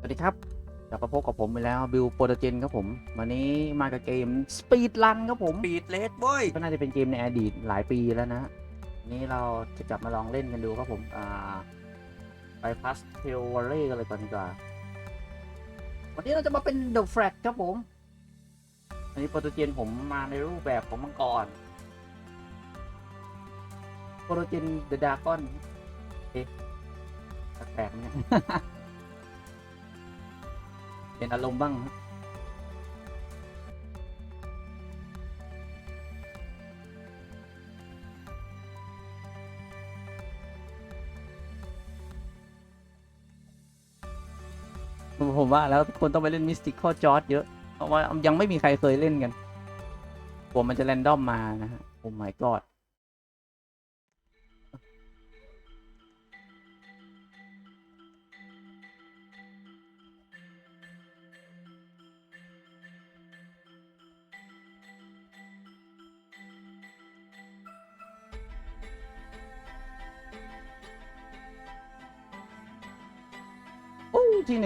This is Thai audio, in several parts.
สวัสดีครับกลับมาพบกับผมไปแล้วบิวโปรเจนครับผม วันนี้มากับเกม Speed Run ครับผมปีดเลสเว้ยก็น่าจะเป็นเกมในอดีตหลายปีแล้วนะวันนี้เราจะกลับมาลองเล่นกันดูครับผม อ่า ไปพัสเทลวอลเล่กันเลยก่อนดีกว่า วันนี้เราจะมาเป็น The Flag ครับผมวันนี้โปรเจนผมมาในรูปแบบของมังกรโปรเจน The Dragon เอ๊ะแปลกๆเนี่ย เป็นอารมณ์บ้างผมว่าแล้วคนต้องไปเล่นมิสติ c อจอร์ดเยอะ เพราะว่ายังไม่มีใครเคยเล่นกันกลัวมันจะแรนดอมมานะฮะโอ้ my god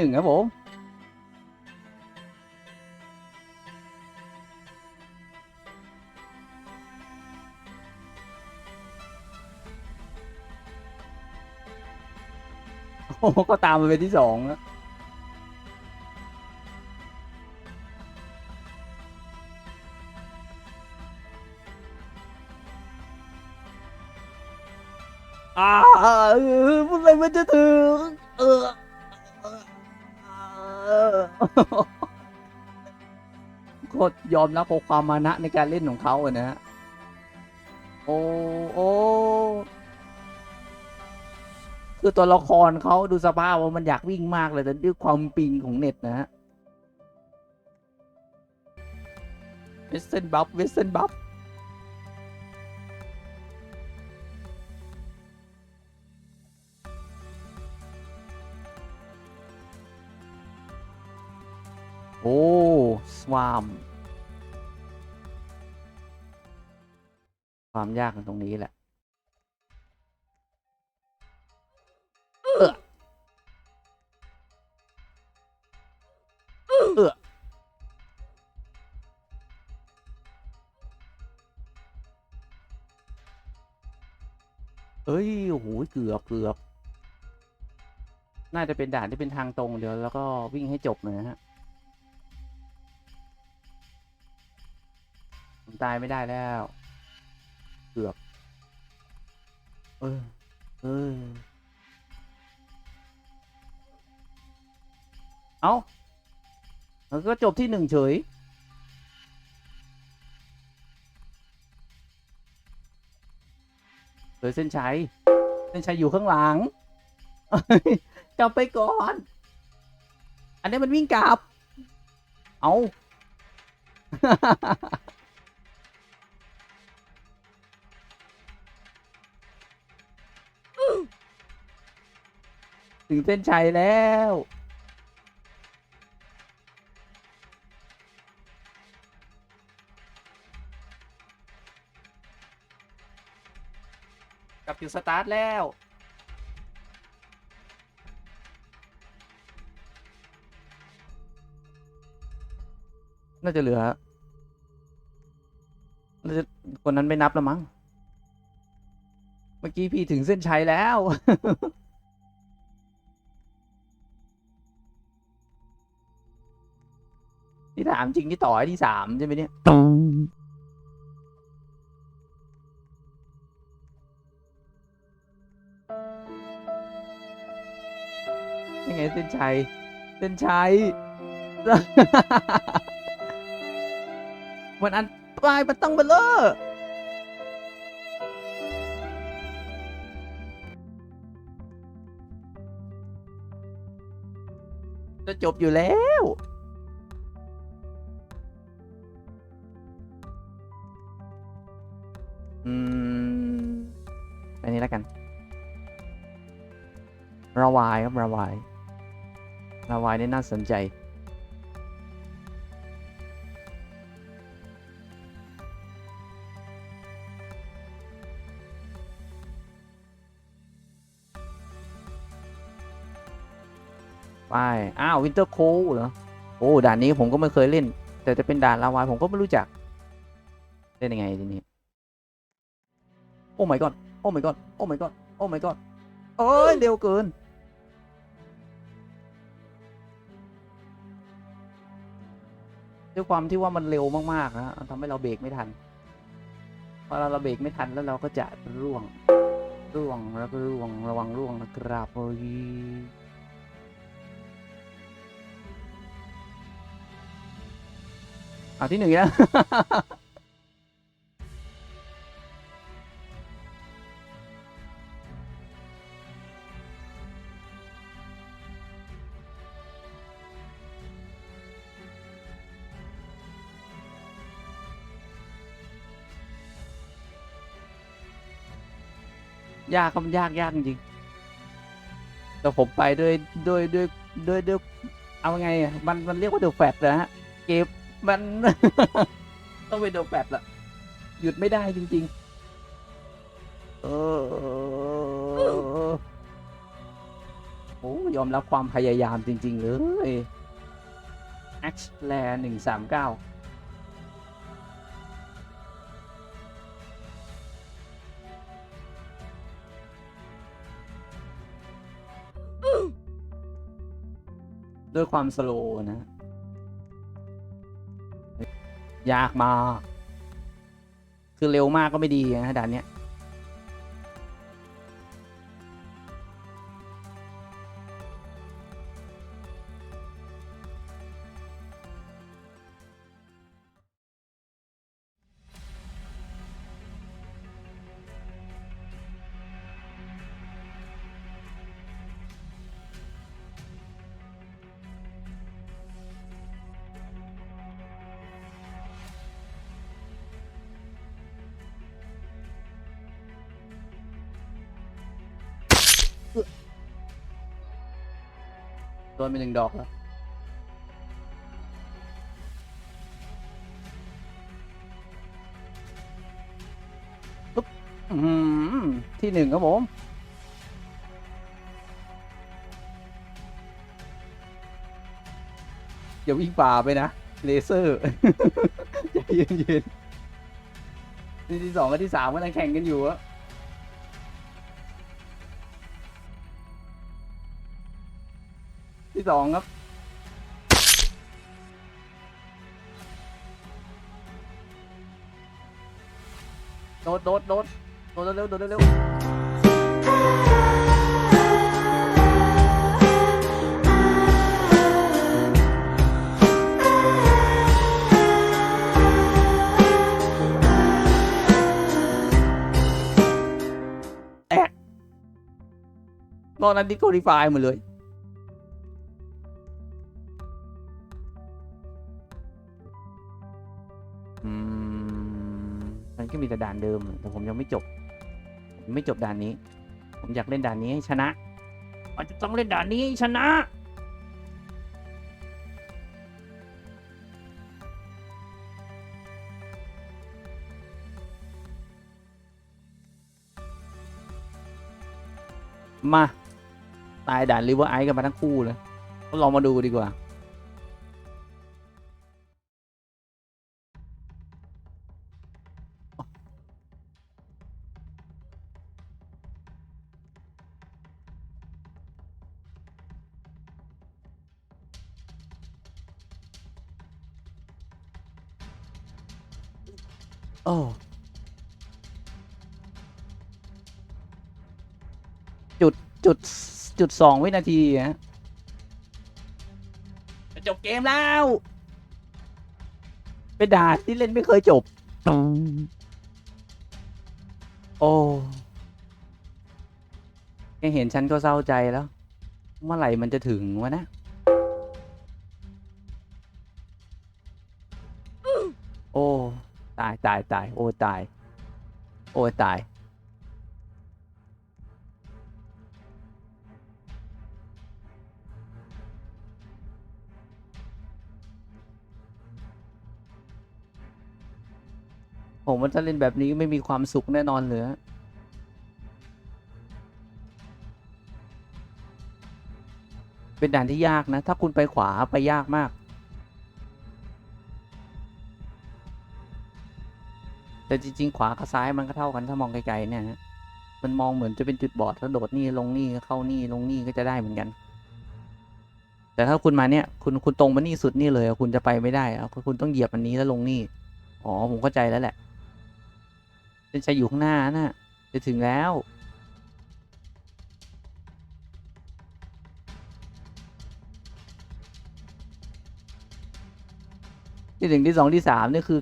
นึ่งครับผมโอ้ก็ตามมาเป็นที่สองแล้ว อมรับความมานะในการเล่นของเขาอะนะฮะโอ้โอ้คือตัวละครเขาดูสภาพว่ามันอยากวิ่งมากเลยแต่ด้วยความปิงของเน็ตนะฮะเวสเซนบัฟเวสเซนบัฟโอ้สวาม ความยากกันตรงนี้แหละ เออเออเอ้ย โอ้โห เกือบเกือบ น่าจะเป็นด่านที่เป็นทางตรงเดียว แล้วก็วิ่งให้จบเลยนะฮะผมตายไม่ได้แล้ว เกือบ เออ เออ เอาแล้วก็จบที่หนึ่งเฉยเลยเส้นชัย เส้นชัยอยู่ข้างหลัง กลับไปก่อน อันนี้มันวิ่งกลับ เอา ถึงเส้นชัยแล้ว กลับจุดสตาร์ทแล้ว น่าจะเหลือ น่าจะคนนั้นไม่นับแล้วมั้ง เมื่อกี้พี่ถึงเส้นชัยแล้ว ที่ถามจริงที่ต่อให้ที่สามใช่ไหมเนี่ยยังไงเส้นชัย เส้นชัย มันอันตรายมันต้องเบลเลอจะจบอยู่แล้ว ระวายครับระวายระวายนี่น่าสนใจ ไป อ้าววินเตอร์โคเหรอ โอ้ ด่านนี้ผมก็ไม่เคยเล่น แต่จะเป็นด่านลาวาผมก็ไม่รู้จัก เล่นยังไงทีนี้ โอ้ my god โอ้ my god โอ้ my god โอ้ my god เอ้ยเร็วเกิน ด้วยความที่ว่ามันเร็วมากๆนะทำให้เราเบรกไม่ทันพอเราเราเบรกไม่ทันแล้วเราก็จะร่วงร่วงแล้วก็ร่วงระวังร่วงนะครับโอ้ยเอาที่หนึ่งแล้ว ยากครับยากยากจริงแต่ผมไปด้วยด้วยด้วยด้วยด้วยเอาไงอะมันมันเรียกว่าเดอะแฟตนะฮะเกมมัน ต้องเป็นเดอะแฟตละหยุดไม่ได้จริง ๆ เออโอ้ยอมรับความพยายามจริง ๆ เลย X l a หนึ่งสามเก้า ด้วยความสโลว์นะ ยากมาก คือเร็วมากก็ไม่ดีนะด่านเนี้ย โดนไปหนึ่งดอกแล้วปุ๊บอื้อหือที่หนึ่งครับผม อย่าวิ่งป่าไปนะ เลเซอร์อย่ายืนยืนนี่ที่สองกับที่สามกำลังแข่งกันอยู่อะ ที่สองครับ โดดโดดโดดโดดเร็วๆโดดเร็วๆแอะนอกนั้นดิโกดีฟายหมดเลย มีแต่ด่านเดิม แต่ผมยังไม่จบ ไม่จบด่านนี้ ผมอยากเล่นด่านนี้ให้ชนะ มันจะต้องเล่นด่านนี้ให้ชนะ มา ตายด่านริเวอร์ไอซ์กันมาทั้งคู่เลยลองมาดูดีกว่า โอ้จุดจุดจุดสองวินาทีฮะจะจบเกมแล้ว เป็นดานที่เล่นไม่เคยจบโอ้แค่เห็นฉันก็เศร้าใจแล้ว เมื่อไหร่มันจะถึงวะนะ ตายตายโอ้ตาย โอ้ตาย ผมว่าถ้าเล่นแบบนี้ไม่มีความสุขแน่นอนเลยเป็นด่านที่ยากนะ ถ้าคุณไปขวาไปยากมาก แต่จริง ๆ ขวากับซ้ายมันก็เท่ากันถ้ามองไกลๆเนี่ยนะมันมองเหมือนจะเป็นจุดบอดถ้าโดดนี่ลงนี่เข้านี่ลงนี่ก็จะได้เหมือนกัน แต่ถ้าคุณมาเนี่ย คุณคุณตรงมานี่สุดนี่เลยคุณจะไปไม่ได้อะคุณต้องเหยียบอันนี้แล้วลงนี่อ๋อผมเข้าใจแล้วแหละเส้นชัยอยู่ข้างหน้าน่ะจะถึงแล้วที่หนึ่งที่สองที่สามนี่คือ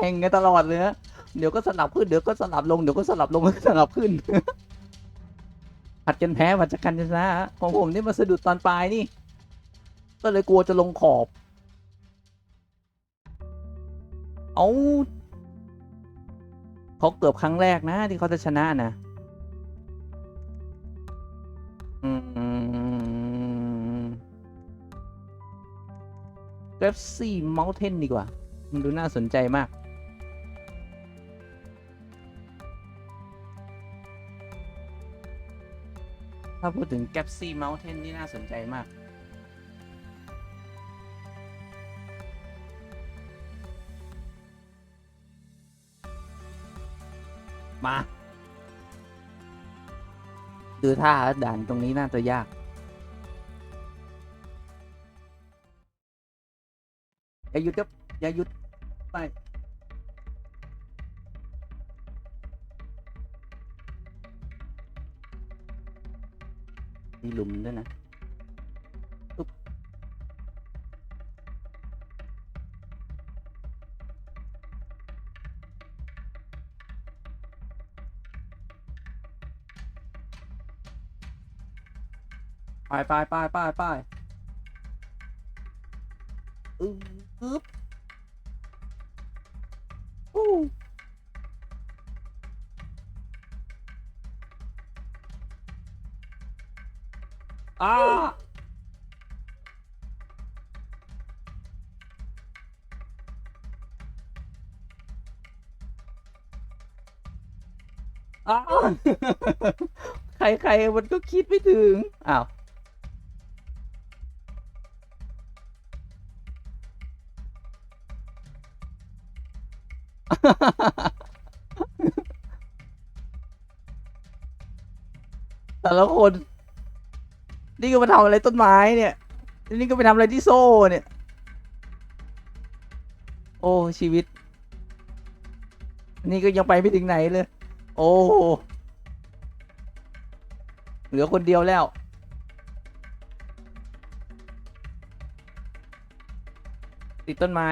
ข่งกันตลอดเลยนะเดี๋ยวก็สลับขึ้นเดี๋ยวก็สลับลงเดี๋ยวก็สลับลงสลับขึ้นผัดกันแพ้ผัดกันชนะของผมนี่มาสะดุดตอนปลายนี่ ก็เลยกลัวจะลงขอบ เอาเขาเกือบครั้งแรกนะที่เขาจะชนะนะอืมเกรฟซี่เมลเทนดีกว่า มันดูน่าสนใจมาก ถ้าพูดถึง g a p s y Mountain นี่น่าสนใจมาก มา ดูท่าด่านตรงนี้น่าจะยาก อย่าหยุดครับ อย่าหยุด ไป มีหลุมด้วยนะอุ๊บไปไปไปไปไปอึ๊บ อ้าวใครๆมันก็คิดไม่ถึง อ้าว แต่ละคน นี่ก็มาทำอะไรต้นไม้เนี่ย นี่ก็ไปทำอะไรที่โซ่เนี่ย โอ้ชีวิต นี่ก็ยังไปไม่ถึงไหนเลย โอ้เหลือคนเดียวแล้ว ติดต้นไม้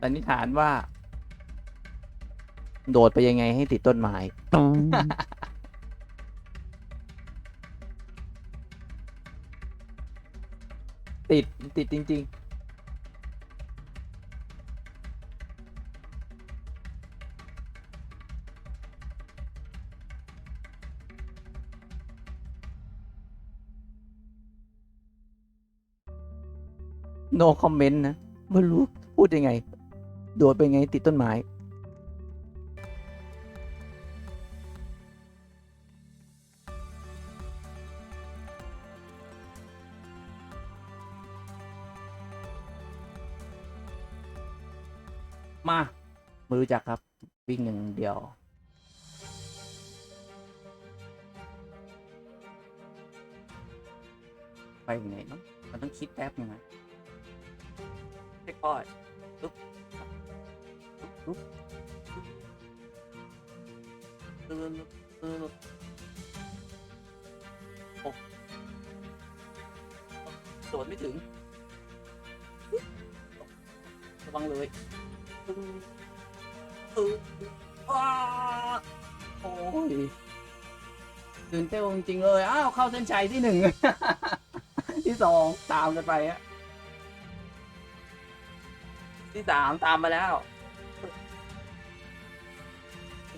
สันนิษฐานว่า โดดไปยังไงให้ติดต้นไม้ติด ติดจริง ๆ no comment นะ ไม่รู้พูดยังไง โดดไปไงติดต้นไม้ มาไม่รู้จักครับ วิ่งหนึ่างเดียวไปไหนเนาะมันต้องคิดแป๊บนึงนะ คพอยต์ปุ๊บปุ๊บปุ๊บปุ๊บปุ๊บปุ๊บโอ้โดดไม่ถึง ระวังเลยตึ้งตึ้งอ้าโอ้ยตื่นเต้นจริงๆเลย อ้าว เข้าเส้นชัยที่หนึ่ง ที่สองตามกันไปอะ ที่สามตามมาแล้ว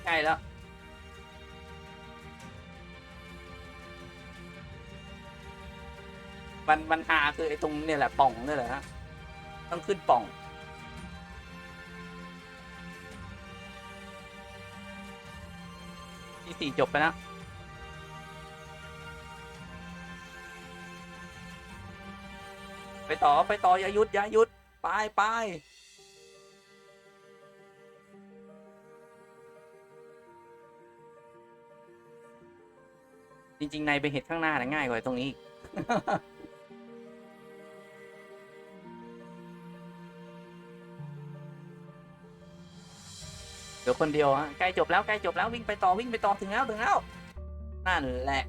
ใกล้แล้วมันมันหาคือไอ้ตรงเนี่ยแหละป่องนี่แหละฮะต้องขึ้นป่อง ที่สี่จบไปแล้วไปต่อไปต่อยายุดอยายุด ไปไป ริงๆในไปเห็ดข้างหน้านะง่ายกว่าตรงนี้ เดี๋ยวคนเดียวฮะใกล้จบแล้วใกล้จบแล้ววิ่งไปต่อวิ่งไปต่อถึงแล้วถึงแล้วนั่นแหละ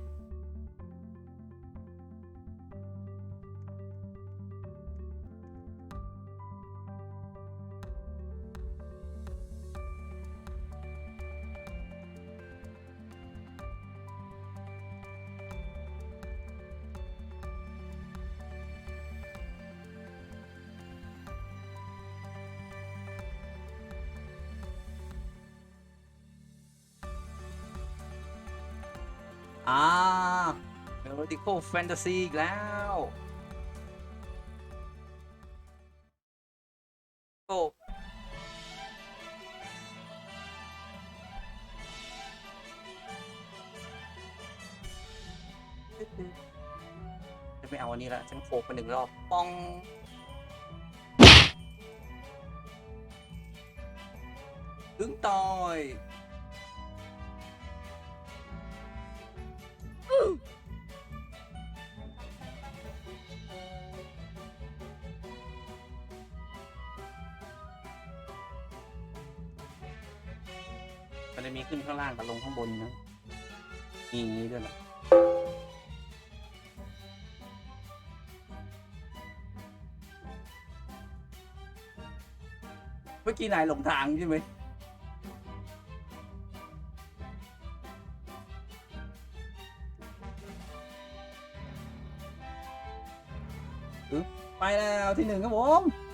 Melodical Fantasy อีกแล้ว โอ้จะไม่เอาอันนี้ละฉันโขกไปหนึ่งรอบ ป้องถึงต่อยางล่างกับลงข้างบนนะมีอย่างนี้ด้วยนะเมื่อกี้นายหลงทางใช่ไหมไปแล้วที่หนึ่งครับผม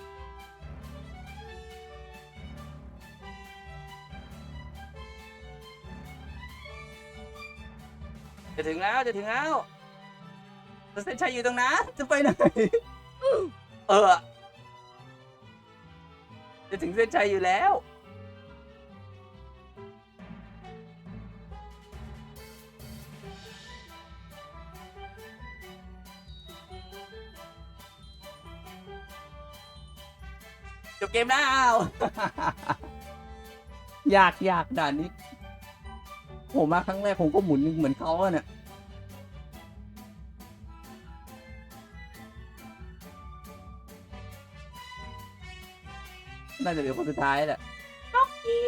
จะถึงแล้วจะถึงแล้วเส้นชัยอยู่ตรงนั้นจะไปไหนเออ จะถึงเส้นชัยอยู่แล้วจบเกมแล้ว ยากยากด่านนี้ ผมมาครั้งแรกผมก็หมุนเหมือนเขาอะเนี่ยน่าจะเหลือคนสุดท้ายแหละล็อกกี้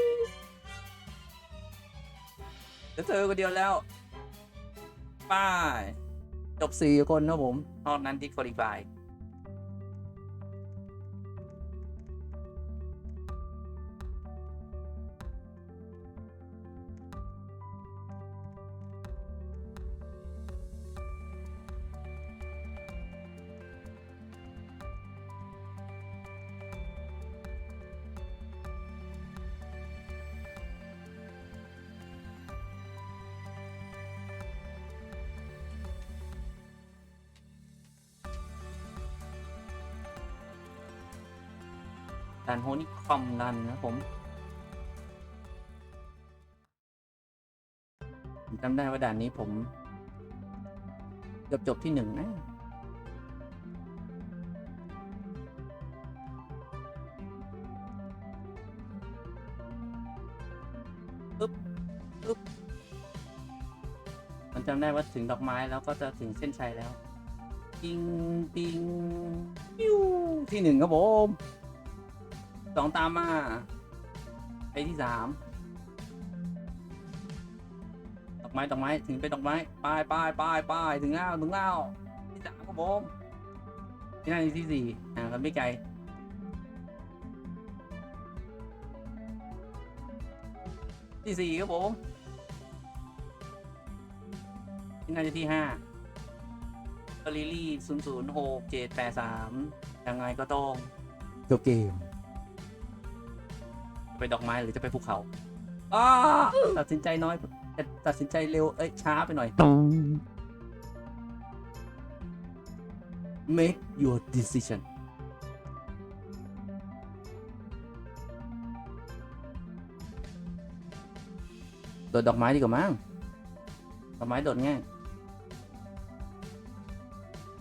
จะเจอคนเดียวแล้ว ป้าย จบสี่คนนะผมนอกนั้นที่คอลิฟายานโฮนี่คอมดันนะผมผมจำได้ว่าด่านนี้ผมเกือบจบที่หนึ่งนะปึ๊บปึ๊บมันจำได้ว่าถึงดอกไม้แล้วก็จะถึงเส้นชัยแล้ว ปิง ปิงปิ้วที่หนึ่งครับผม สองตามมาไปที่สามดอกไม้ดอกไม้ถึงเป็นดอกไม้ป้ายป้ายป้ายป้ายถึงแล้วถึงแล้วที่สามครับผมที่นั่นที่สี่ห่างกันไม่ไกลที่สี่ครับผมที่น่าจะที่ห้าลิลี่ศูนย์ศูนย์หกเจ็ดแปดสามยังไงก็ต้องจบเกม ไปดอกไม้หรือจะไปภูเขาอ้าตัดสินใจน้อยแต่ตัดสินใจเร็วเอ้ยช้าไปหน่อย make your decision โดดดอกไม้ดีกว่ามั้งดอกไม้โดดง่าย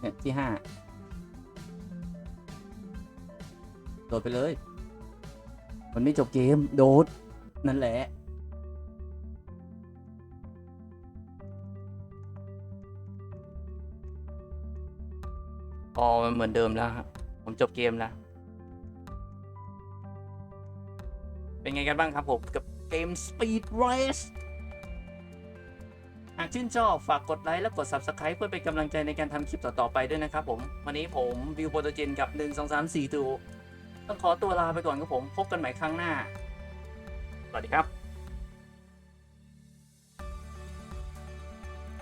เนี่ยที่ห้าโดดไปเลย มันไม่จบเกมโดดนั่นแหละอ๋อมันเหมือนเดิมแล้วครับผมจบเกมแล้ว เป็นไงกันบ้างครับผม กับเกม Speed Race หากชื่นชอบฝากกดไลค์และกด Subscribe เพื่อเป็นกำลังใจในการทำคลิปต่อ ๆ ไปด้วยนะครับผม วันนี้ผมวิวโปรโตเจนกับ 1 2 3 4ตัว ต้องขอตัวลาไปก่อนครับผม พบกันใหม่ครั้งหน้า สวัสดีครับ